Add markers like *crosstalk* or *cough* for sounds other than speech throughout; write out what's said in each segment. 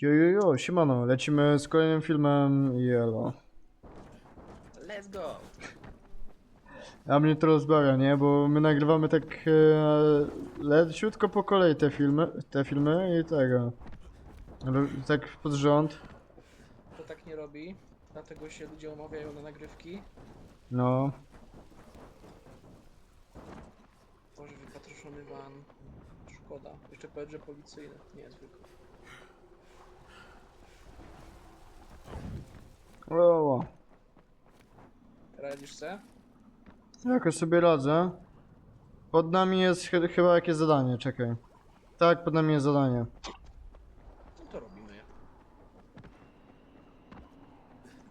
Jojojo, siemano, lecimy z kolejnym filmem Yellow. Let's go! A mnie to rozbawia, nie? Bo my nagrywamy tak e, leciutko po kolei te filmy, te filmy i tego. Ro- Tak pod rząd. To tak nie robi, dlatego się ludzie umawiają na nagrywki. No. Boże, wypatroszony van. Szkoda. Jeszcze powiedz, że policyjny. Nie, O. Radzisz se? Jakoś sobie radzę. Pod nami jest ch chyba jakieś zadanie, czekaj. Tak, pod nami jest zadanie. No to robimy.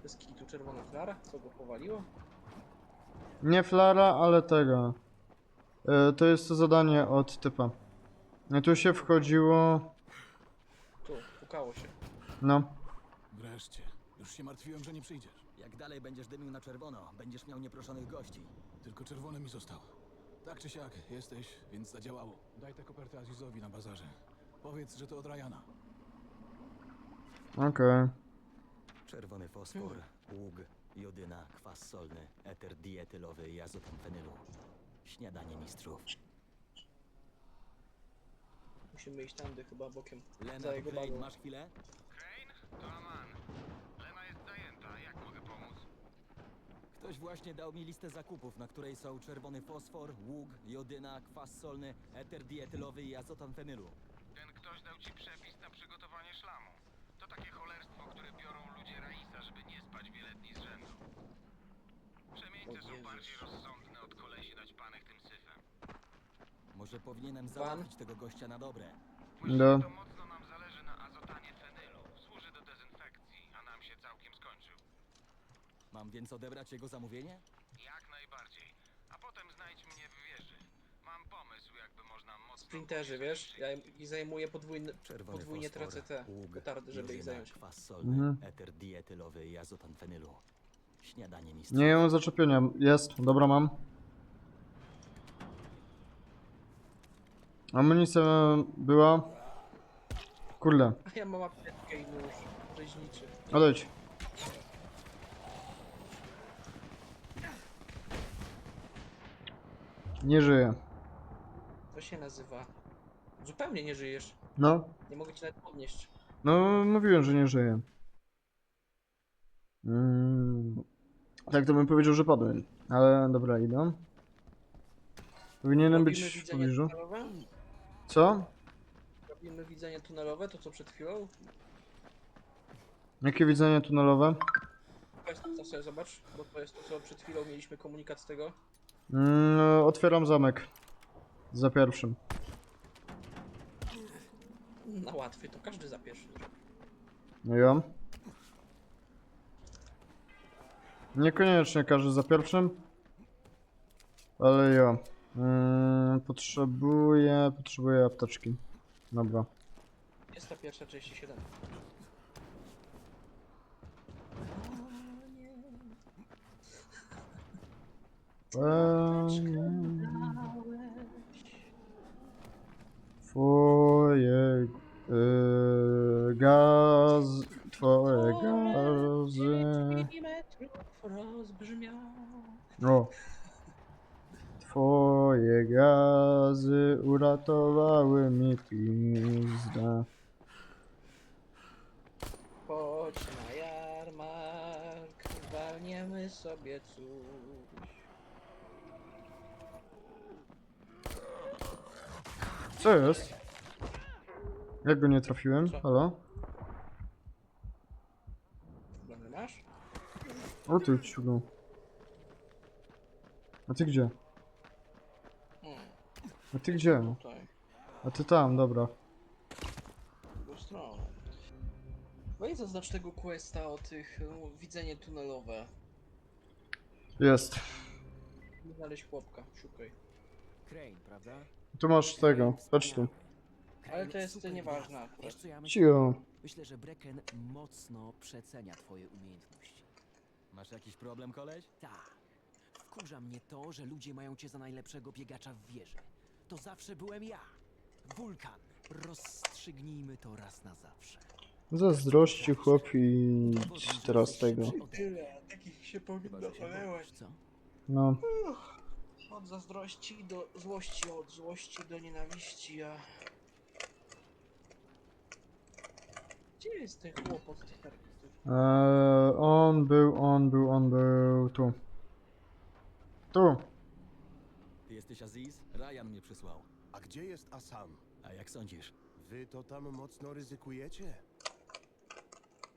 Bez kitu czerwona flara? Co go powaliło? Nie flara, ale tego. E, to jest to zadanie od typa. No tu się wchodziło. Tu, pukało się. No. Wreszcie. Już się martwiłem, że nie przyjdziesz. Jak dalej będziesz dymił na czerwono, będziesz miał nieproszonych gości. Tylko czerwony mi został. Tak czy siak, jesteś, więc zadziałało. Daj tę kopertę Azizowi na bazarze. Powiedz, że to od Ryana. Okej. Czerwony fosfor, ług, jodyna, kwas solny, eter dietylowy i azotan fenylu. Śniadanie mistrzów. Musimy iść tamdy chyba bokiem. Lena, Za jego Crane, bagą. masz chwilę? Crane? To Aman. Lena jest zajęta. Jak mogę pomóc? Ktoś właśnie dał mi listę zakupów, na której są czerwony fosfor, ług, jodyna, kwas solny, eter dietylowy i azotan fenylu. Ten ktoś dał ci przepis na przygotowanie szlamu. To takie cholerstwo, które biorą ludzie Raisa, żeby nie spać wiele dni z rzędu. Przemieńce O są bardziej rozsądne od kolesi naćpanych tym syfem. Może powinienem załatwić tego gościa na dobre. No. to mocno nam zależy na azotanie fenylu. Służy do dezynfekcji, a nam się całkiem skończył. Mam więc odebrać jego zamówienie? Jak najbardziej. A potem znajdź mnie w wieży. Mam pomysł, jakby można mocno... Sprinterzy, wiesz? Ja im- i zajmuję podwójny, Czerwony podwójnie fosfor, tracę te ług, petardy, żeby ich zająć. kwas solny, Mhm. eter dietylowy i azotan fenylu. Śniadanie mistrzów. Nie mam zaczepienia. Jest, dobra mam. Amunicja była. Kurde, A ja mam apteczkę i nóż rzeźniczy. odejdź. Nie żyję. To się nazywa... Zupełnie nie żyjesz. No, Nie mogę cię nawet podnieść. no mówiłem, że nie żyję. Mm. Tak to bym powiedział, że padłem. Ale dobra, idę. Powinienem być w widzenie pobliżu. tunelowe? Co? Robimy widzenie tunelowe, to co przed chwilą. Jakie widzenie tunelowe? Weź to sobie zobacz, bo to jest to co przed chwilą mieliśmy komunikat z tego. Mm, otwieram zamek. Za pierwszym. Na łatwy, to każdy za pierwszy. No ja. Niekoniecznie każdy za pierwszym. Ale ja. Mm, potrzebuję, potrzebuję apteczki. Dobra. Jest ta pierwsza 37. Twoje y, gaz, twoje gazy. Rozbrzmiał. O. Twoje gazy uratowały mi pizdę. Chodź na jarmark, walniemy sobie coś. Co jest? Jak go nie trafiłem? Co? Halo? Masz? O ty ciugu. A ty gdzie? Hmm, A ty gdzie? tutaj, A ty tam, dobra. w drugą stronę. Weź zaznacz tego questa o tych, no, widzenie tunelowe. Jest. Znaleźć chłopka, szukaj. Crane, prawda? Tu masz tego. Patrz tu. Ale to jest super nieważne gra. akurat. Wiesz co ja myślę? Cio. Myślę, że Brecken mocno przecenia twoje umiejętności. Masz jakiś problem, koleś? Tak. Wkurza mnie to, że ludzie mają cię za najlepszego biegacza w wieży. To zawsze byłem ja. Wulkan. Rozstrzygnijmy to raz na zawsze. Zazdrościł chłop i teraz tego. Tyle, takich się powinno. Co? No. Od zazdrości do złości, od złości do nienawiści, a... Gdzie jest ten chłop od tych? Eee, on był, on był, on był tu. Tu. Ty jesteś Aziz? Ryan mnie przysłał. A gdzie jest Asam? A jak sądzisz? Wy to tam mocno ryzykujecie?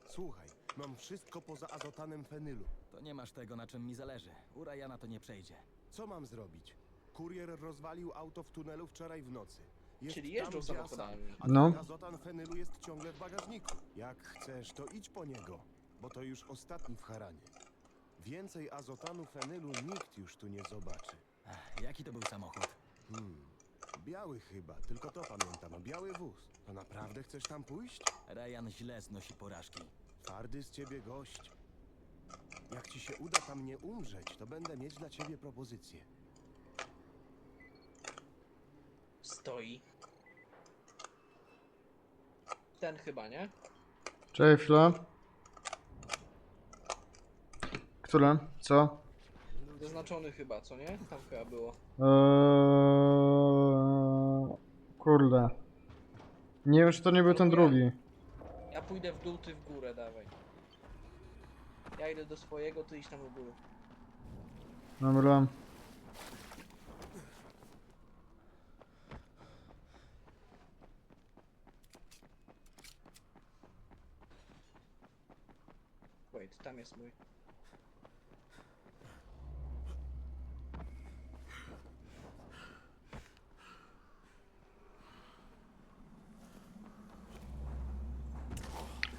Słuchaj, mam wszystko poza azotanem fenylu. To nie masz tego, na czym mi zależy. U Ryana to nie przejdzie. Co mam zrobić? Kurier rozwalił auto w tunelu wczoraj w nocy. Jest Czyli tam, jeżdżą gdzie samochodami. A No. azotan fenylu jest ciągle w bagażniku. Jak chcesz, to idź po niego, bo to już ostatni w Haranie. Więcej azotanu fenylu nikt już tu nie zobaczy. Ech, jaki to był samochód? Hmm. Biały chyba, tylko to pamiętam. Biały wóz. To naprawdę chcesz tam pójść? Ryan źle znosi porażki. Twardy z ciebie gość. Jak ci się uda tam nie umrzeć, to będę mieć dla ciebie propozycję. Stoi. Ten chyba, nie? Czekaj chwilę. Które? Co? Zaznaczony chyba, co nie? Tam chyba było. Eee, kurde. Nie wiem, czy to nie był ten drugi. Ja pójdę w dół, ty w górę, dawaj. Ja idę do swojego, ty idź tam w górę. Dobra. Wait, tam jest mój.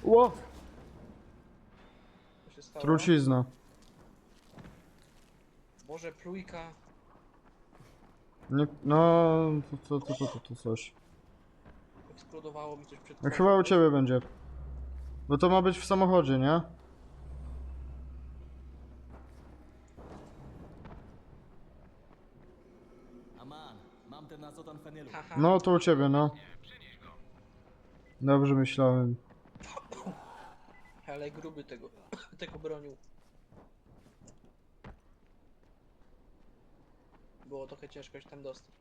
Ło! Co się stało? Trucizna. Boże, plujka. Nie, no, to, to, to, to, to coś. Eksplodowało mi coś przed No, chyba u ciebie będzie. Bo to ma być w samochodzie, nie? Aman, mam ten azotan fenylu. Haha. No, to u ciebie, no. Dobrze myślałem. Ale gruby tego, *clears throat* tego bronił. Było trochę ciężko się tam dostać.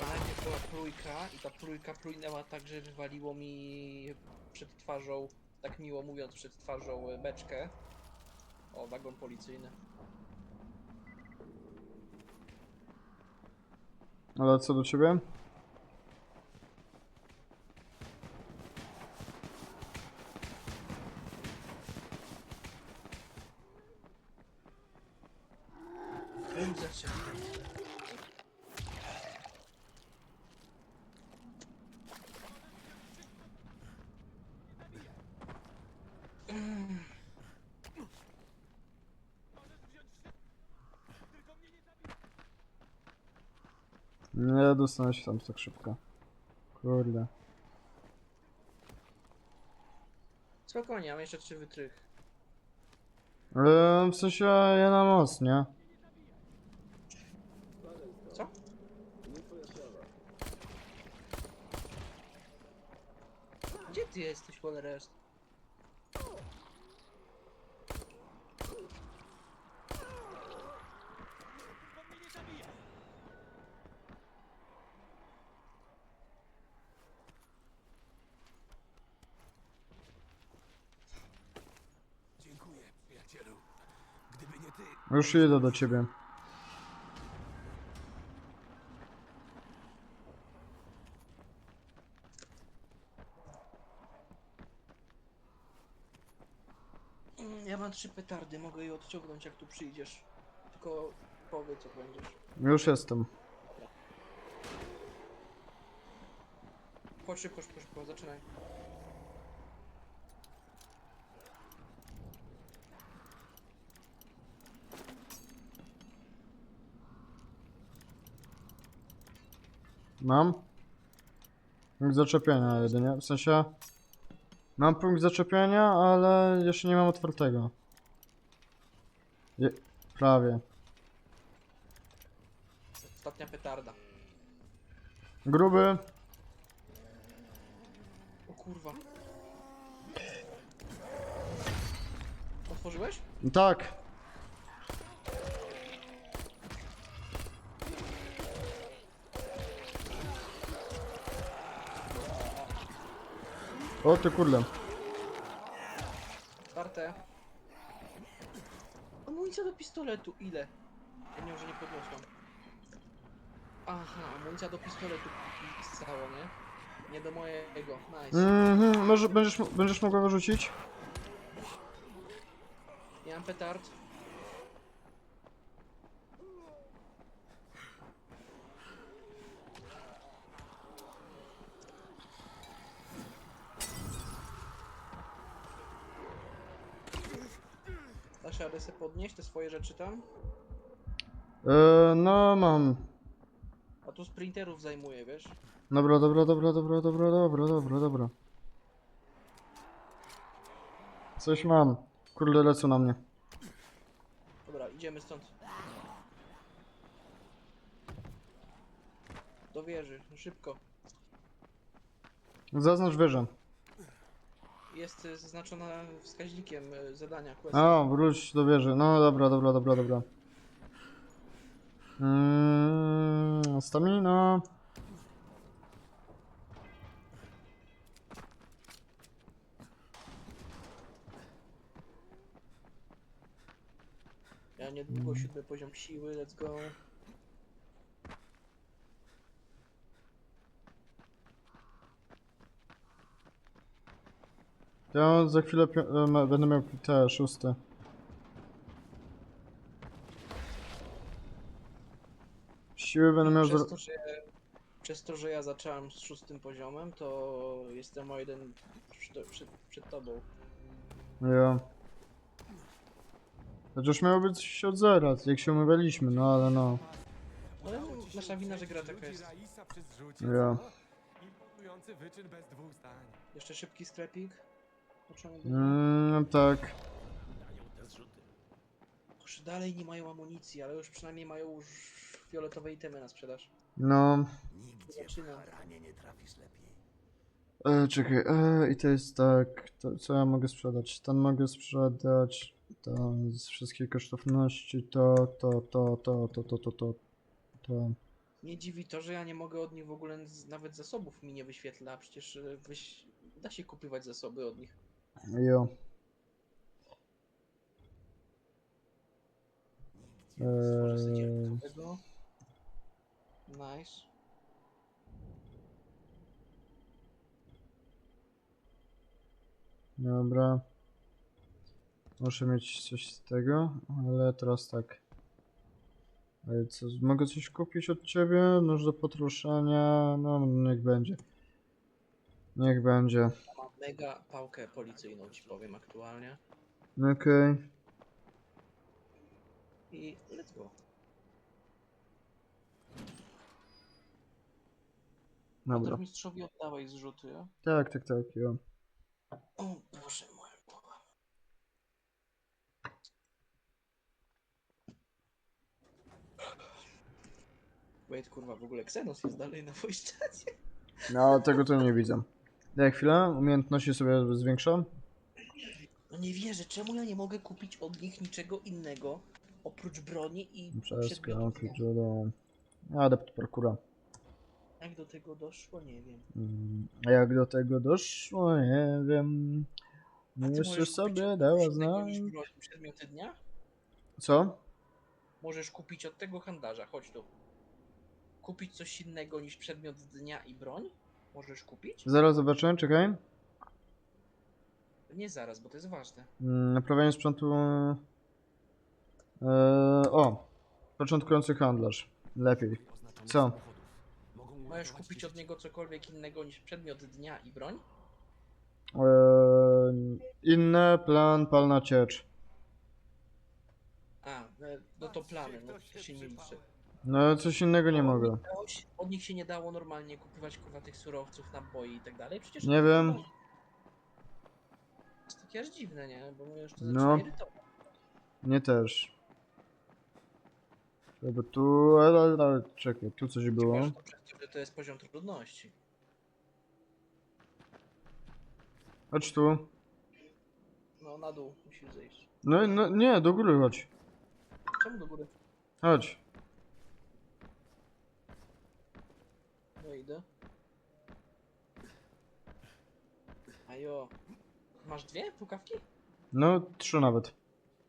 Najpierw była plujka i ta plujka plujnęła tak, że wywaliło mi przed twarzą, tak miło mówiąc, przed twarzą e, beczkę. O, wagon policyjny. Ale co do ciebie? Pędzę się. Nie dostanę się tam tak szybko. Kurde. Spokojnie, mam jeszcze trzy wytrych. Ale w sensie ja na moc, nie? Co? Gdzie ty jesteś, cholera jest? Dziękuję, przyjacielu. Gdyby nie ty, Już idę do ciebie. Mm, Ja mam trzy petardy, mogę je odciągnąć jak tu przyjdziesz. Tylko powiedz co będziesz. Już jestem. Chodź szybko, szybko, szybko, zaczynaj. Mam? Punkt zaczepienia jedynie. W sensie... Mam punkt zaczepienia, ale jeszcze nie mam otwartego. Je... Prawie. Ostatnia petarda. Gruby. O kurwa. Otworzyłeś? Tak. O ty kurde. Otwarte. Amunicja do pistoletu, ile? Ja nie, że nie podniosłam. Aha, amunicja do pistoletu pisało, nie? Nie do mojego, nice. Mhm, może będziesz, będziesz mogła wyrzucić? Nie mam petard. Dasz radę sobie podnieść te swoje rzeczy tam? E, no mam. A tu sprinterów zajmuje, wiesz? Dobra, dobra, dobra, dobra, dobra, dobra, dobra, dobra. Coś mam. Kurde, lecą na mnie. Dobra, idziemy stąd. Do wieży, szybko. Zaznacz wyżej. Jest y, zaznaczona wskaźnikiem y, zadania quest. A, wróć do wieży. No dobra, dobra, dobra, dobra. Mm, stamina. Ja niedługo siódmy poziom siły, let's go. Ja za chwilę e, będę miał te szóste. Siły będę miał. Przez to, że, przez to, że ja zacząłem z szóstym poziomem, to jestem o jeden przed, przed, przed tobą. Ja. Chociaż miało być od zera, jak się umawialiśmy, no ale no. Ale nasza wina, że gra taka jest. Ja. Jeszcze szybki sklepik. Poczemu Mm, tak. Boże, dalej nie mają amunicji, ale już przynajmniej mają już fioletowe itemy na sprzedaż. No. Zaczynam. E, czekaj, e, i to jest tak. To, co ja mogę sprzedać? Ten mogę sprzedać. To z wszystkich kosztowności. To, to, to, to, to, to, to, to. to. Nie dziwi to, że ja nie mogę od nich w ogóle z, nawet zasobów mi nie wyświetla, przecież e, wyś... da się kupywać zasoby od nich. Jo. Stworzę Eee. Nice. Dobra. Muszę mieć coś z tego, ale teraz tak. Ale co, mogę coś kupić od ciebie? Nóż do potruszania? No, niech będzie. Niech będzie. Mega pałkę policyjną, ci powiem aktualnie. Okej. I let's go. Dobra. Dobra. mistrzowi oddawaj zrzuty. a? Tak, tak, tak, jo. O Boże, moja głowa. Wait, kurwa, w ogóle Xenos jest dalej na chacie. No, tego to nie widzę. Daj chwilę, umiejętności sobie zwiększam. No nie wierzę, czemu ja nie mogę kupić od nich niczego innego oprócz broni i Przez przedmiotów? kroki, do... Adept parkura. Jak do tego doszło, nie wiem. Mm, A jak do tego doszło, nie wiem. A ty Jeszcze możesz kupić sobie od dała kogoś innego znać. niż broń i Przedmioty dnia? Co? Możesz kupić od tego handlarza, chodź tu. Kupić coś innego niż przedmiot dnia i broń? Możesz kupić? Zaraz zobaczę, czekaj. Nie zaraz, bo to jest ważne. Mm, Naprawianie sprzętu. Eee, o! Początkujący handlarz. Lepiej. Co? Możesz kupić od niego cokolwiek innego niż przedmiot dnia i broń? Eee, inne, plan, palna ciecz. A, e, no to plany, no to się nie liczy. No, coś innego nie mogę. Dało się- Od nich się nie dało normalnie kupować kurwa tych surowców, naboi i tak dalej. Przecież Nie wiem. To jest takie aż dziwne, nie? Bo mnie już to No. zaczyna irytować. Nie też. Chyba tu. Ale, ale, ale, czekaj, tu coś było. Chyba, że to przez to, że to jest poziom trudności. Chodź tu. No, na dół musisz zejść. No, no nie, do góry chodź. Czemu do góry? Chodź. Idę. Ajo. Masz dwie pukawki? No, trzy nawet.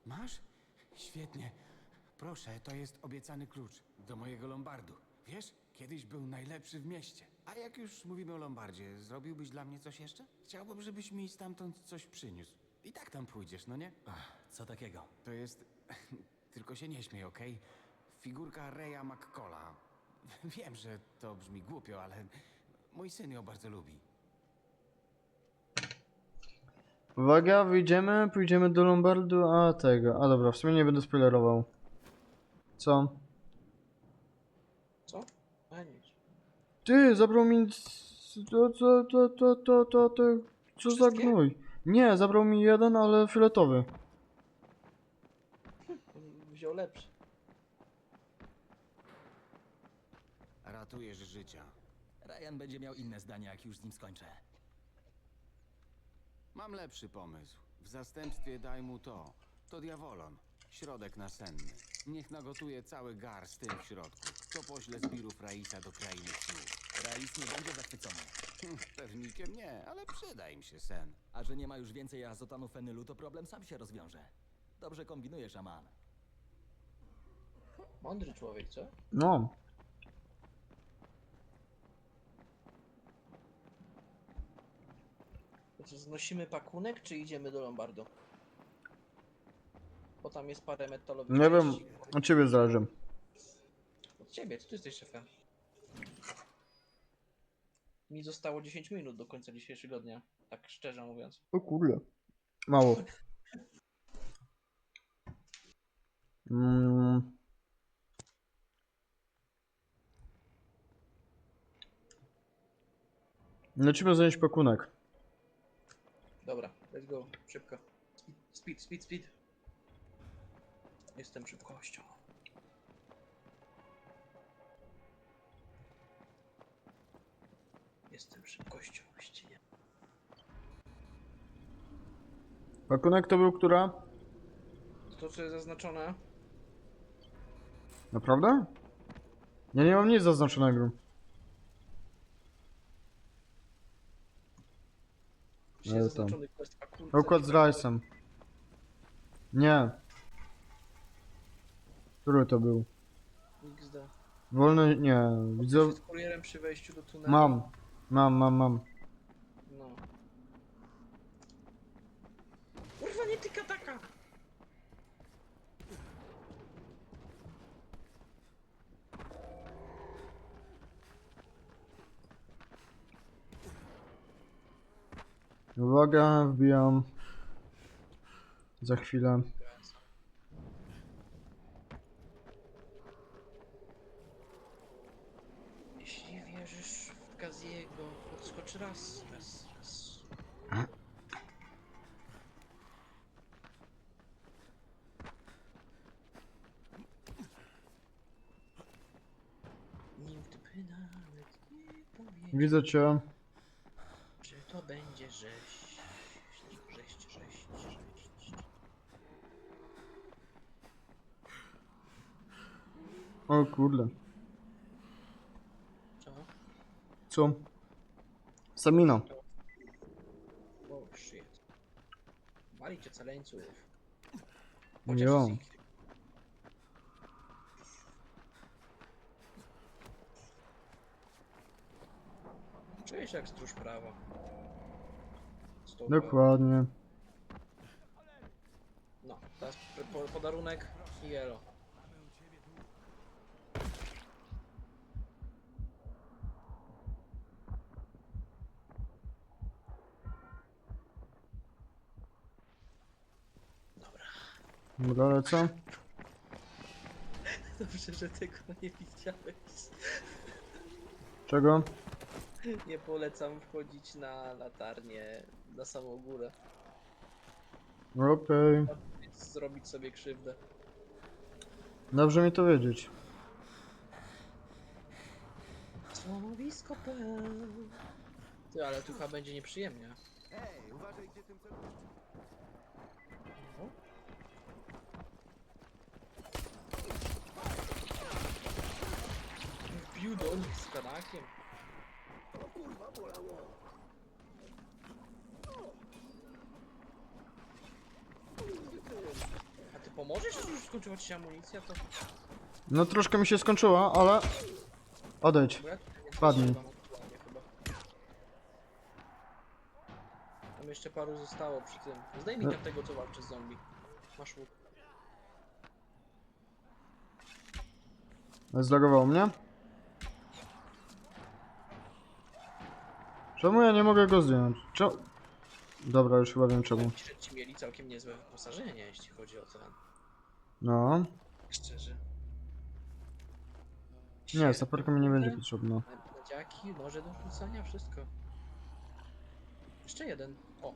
Masz? Świetnie. Proszę, to jest obiecany klucz do mojego lombardu. Wiesz, kiedyś był najlepszy w mieście. A jak już mówimy o lombardzie, zrobiłbyś dla mnie coś jeszcze? Chciałbym, żebyś mi stamtąd coś przyniósł. I tak tam pójdziesz, no nie? Ach, co takiego? To jest... *laughs* Tylko się nie śmiej, okej? Figurka Reya McCalla. *laughs* Wiem, że to brzmi głupio, ale mój syn ją bardzo lubi. Uwaga, wyjdziemy, pójdziemy do Lombardu, a tego. A dobra, w sumie nie będę spoilerował. Co? Co? A nic. Ty, zabrał mi... To, to, to, to, to, to, to... Co za Wszystkie? gnój? Nie, zabrał mi jeden, ale fioletowy. Wziął lepszy. Ratujesz życia. Ryan będzie miał inne zdanie, jak już z nim skończę. Mam lepszy pomysł. W zastępstwie daj mu to. To diawolon. Środek nasenny. Niech nagotuje cały gar z tym w środku. To pośle zbirów Raisa do krainy snów. Rais nie będzie zachwycony. Hm, Pewnikiem nie, ale przyda im się sen. A że nie ma już więcej azotanu fenylu, to problem sam się rozwiąże. Dobrze kombinuje szaman. Mądry człowiek, co? No. To co, znosimy pakunek, czy idziemy do Lombardu? Bo tam jest parę metalowych Nie wiem, części. od ciebie zależy. Od ciebie, ty jesteś szefem. Mi zostało 10 minut do końca dzisiejszego dnia, tak szczerze mówiąc. O kurde. Mało. Mm. Lecimy zanieść pakunek. Dobra, let's go, szybko. Speed, speed, speed. Jestem szybkością. Jestem szybkością, właściwie. Pakunek to był która? To co jest zaznaczone? Naprawdę? Ja nie mam nic zaznaczonego. Ale tam. zaznaczony quest pakun. Układ z rajsem. Nie. Który to był? XD. Wolny, nie. Widzę... Z kurierem przy wejściu do tunelu. Mam. Mam, mam, mam. No. Kurwa, nie tyka taka! Uwaga, wbijam. Za chwilę. Jeśli wierzysz w Gaziego, podskocz raz, raz, raz. Nawet nie Widzę cię. że to będzie rzeź. Rzeź, rzeź, rzeź. O kurde. Co? Co? Samina. Oh shit. Walicie caleńców. Jo. Czuję się jak stróż prawa. Dokładnie. No, teraz po, po, podarunek i jelo. Dobra. Dobra, lecę. *laughs* Dobrze, że tego nie widziałeś. Czego? Nie polecam wchodzić na latarnię na samą górę. Okej. Zrobić sobie krzywdę. Dobrze mi to wiedzieć. Słowisko peł. Ty, ale tu chyba będzie nieprzyjemnie. Ej, uważaj gdzie tym celujesz. Wbił do nich z kanakiem. A ty pomożesz, czy już skończyła ci się amunicja? To... No troszkę mi się skończyła, ale... Odejdź. Bo ja tutaj więcej Padnij. aktualnie chyba. Tam jeszcze paru zostało przy tym. Zdejmij No. tam tego, co walczy z zombie. Masz łuk. Zlagowało mnie? Czemu ja nie mogę go zdjąć? Czemu? Dobra, już chyba wiem czemu. Ci mieli całkiem niezłe wyposażenie, jeśli chodzi o ten. No. Szczerze. Nie, saperka mi nie będzie potrzebna. Nadziaki, noże do rzucania, wszystko. Jeszcze jeden. O.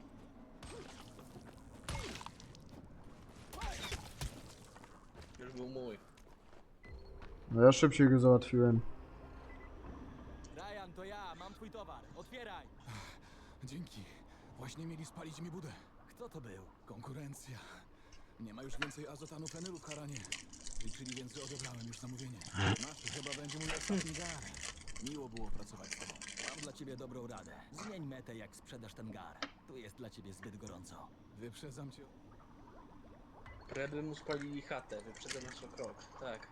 Już był mój. No ja szybciej go załatwiłem. Ryan, to ja, mam twój towar. Otwieraj! Dzięki. Właśnie mieli spalić mi budę. Kto to był? Konkurencja. Nie ma już więcej azotanu fenylu w Haranie. Liczyli, więc odebrałem już zamówienie. Nasz to chyba będzie mój ostatni gar. Miło było pracować z tobą. Mam dla ciebie dobrą radę. Zmień metę, jak sprzedasz ten gar. Tu jest dla ciebie zbyt gorąco. Wyprzedzam cię. Kreby mu spalili chatę, wyprzedzam nas o krok. Tak.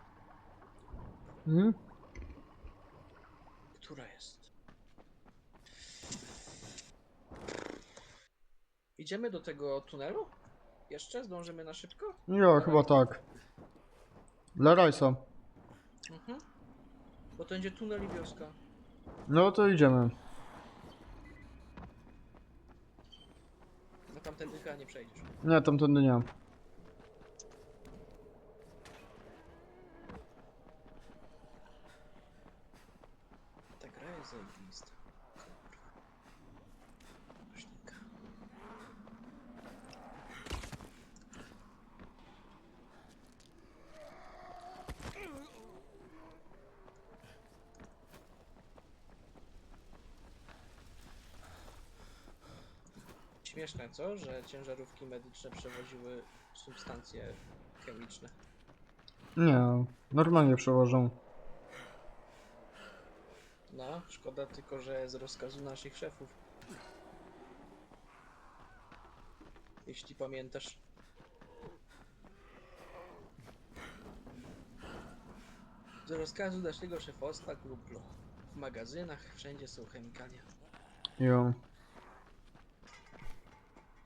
Mhm. Która jest? Idziemy do tego tunelu? Jeszcze? Zdążymy na szybko? Ja, chyba tak. Dla Rajsa. Mhm. Bo to będzie tunel i wioska. No to idziemy. No tamtędy chyba nie przejdziesz. Nie, tamtędy nie. Ta gra jest zajebista. Kurwa. Nośnika. Śmieszne co, że ciężarówki medyczne przewoziły substancje chemiczne. Nie, normalnie przełożą. No, szkoda tylko, że z rozkazu naszych szefów. Jeśli pamiętasz. Z rozkazu naszego szefostwa Gruplo. W magazynach wszędzie są chemikalia. Jo.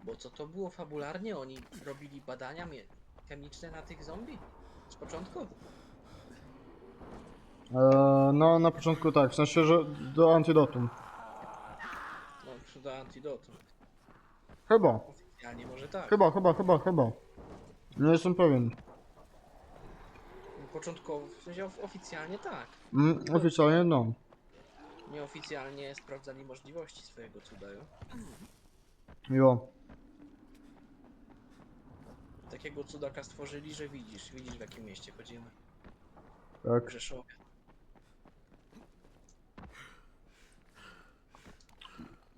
Bo co to było fabularnie? Oni robili badania chemiczne na tych zombie? Z początku? Eee, no na początku tak, w sensie, że do antidotum. No, do antidotum. Chyba, Oficjalnie może tak. chyba, chyba, chyba, chyba. Nie jestem pewien. Początkowo, w sensie of- oficjalnie tak. Mm, oficjalnie no. Nieoficjalnie sprawdzali możliwości swojego cuda. jo. Jo. Takiego cudaka stworzyli, że widzisz, widzisz w jakim mieście chodzimy. Tak. W Rzeszowie.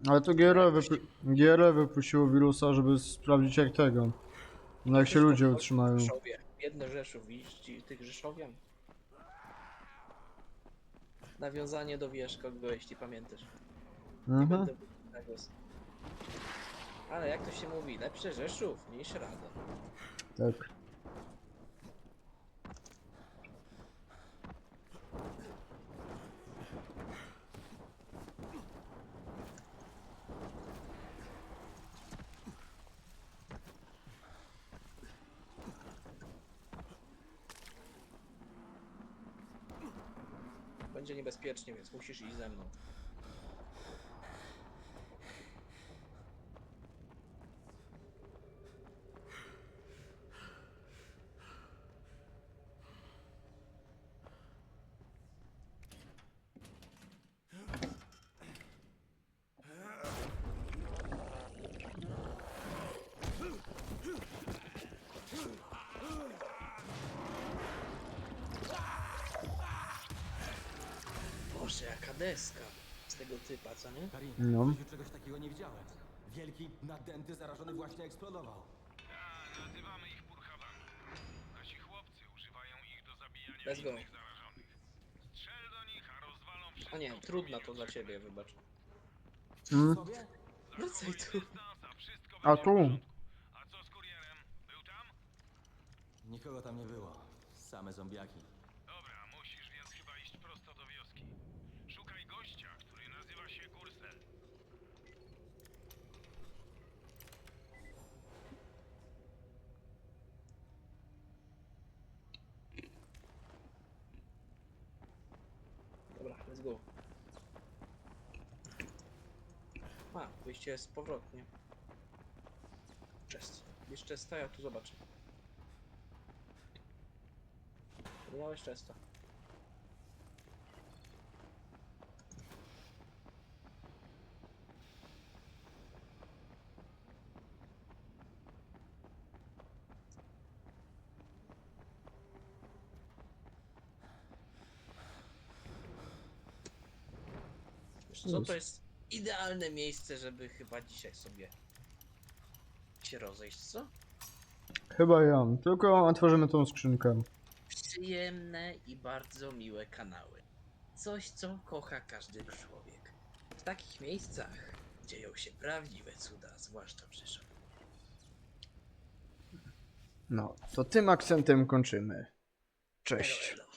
Ale to GRE, wypu- GRE wypuściło wirusa, żeby sprawdzić jak tego. No jak się ludzie W utrzymają. Rzeszowie. Biedny Rzeszów, widzisz ci tych Rzeszowian. Nawiązanie do wiesz kogo, jeśli pamiętasz. Mhm. będę mówił na głos. Ale jak to się mówi, lepszy Rzeszów niż Rada. Tak. Będzie niebezpiecznie, więc musisz iść ze mną. Boże, jaka deska. tego typa, co nie? Karin, No. w życiu czegoś takiego nie widziałem. Wielki, nadęty, zarażony właśnie eksplodował. A, nazywamy ich purchawami. Nasi chłopcy używają ich do zabijania Let's go. innych zarażonych. Strzel do nich, a rozwalą wszystko. A nie, w trudna to dla ciebie, wybacz. Mm. Sobie? Wracaj Zachowuj tu. a wszystko A będzie w tu. porządku. A co z kurierem? Był tam? Nikogo tam nie było. Same zombiaki. Dobra, musisz więc chyba iść prosto do wioski. Szukaj gościa, który nazywa się Gursel. Dobra, let's go. Wyjście jest powrotnie. Chest. Bierz chesta, ja tu zobaczę. Miałeś. Wiesz co, to jest idealne miejsce, żeby chyba dzisiaj sobie się rozejść, co? Chyba ja. Tylko otworzymy tą skrzynkę. Przyjemne i bardzo miłe kanały. Coś, co kocha każdy człowiek. W takich miejscach dzieją się prawdziwe cuda, zwłaszcza w Rzeszowie. No, to tym akcentem kończymy. Cześć. Elo, elo.